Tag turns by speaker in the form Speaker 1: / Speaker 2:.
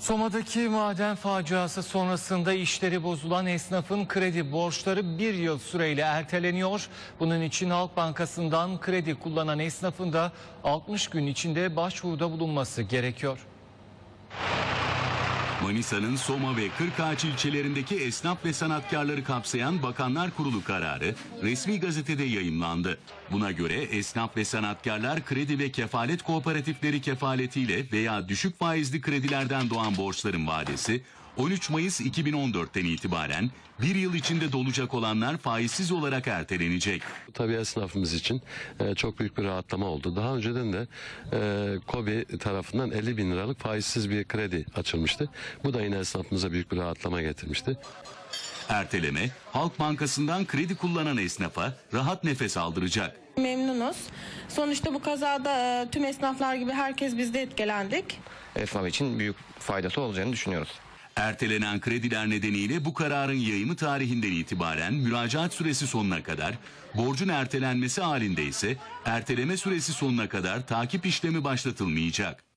Speaker 1: Soma'daki maden faciası sonrasında işleri bozulan esnafın kredi borçları bir yıl süreyle erteleniyor. Bunun için Halk Bankası'ndan kredi kullanan esnafın da 60 gün içinde başvuruda bulunması gerekiyor.
Speaker 2: Manisa'nın Soma ve Kırkağaç ilçelerindeki esnaf ve sanatkarları kapsayan Bakanlar Kurulu kararı resmi gazetede yayımlandı. Buna göre esnaf ve sanatkarlar kredi ve kefalet kooperatifleri kefaletiyle veya düşük faizli kredilerden doğan borçların vadesi 13 Mayıs 2014'ten itibaren bir yıl içinde dolacak olanlar faizsiz olarak ertelenecek.
Speaker 3: Tabii esnafımız için e, çok büyük bir rahatlama oldu. Daha önceden de e, KOBİ tarafından 50 bin liralık faizsiz bir kredi açılmıştı. Bu da yine esnafımıza büyük bir rahatlama getirmişti.
Speaker 2: Erteleme Halk Bankası'ndan kredi kullanan esnafa rahat nefes aldıracak.
Speaker 4: Memnunuz. Sonuçta bu kazada e, tüm esnaflar gibi herkes biz de etkilendik.
Speaker 5: esnaf için büyük faydası olacağını düşünüyoruz.
Speaker 2: Ertelenen krediler nedeniyle bu kararın yayımı tarihinden itibaren müracaat süresi sonuna kadar, borcun ertelenmesi halinde ise erteleme süresi sonuna kadar takip işlemi başlatılmayacak.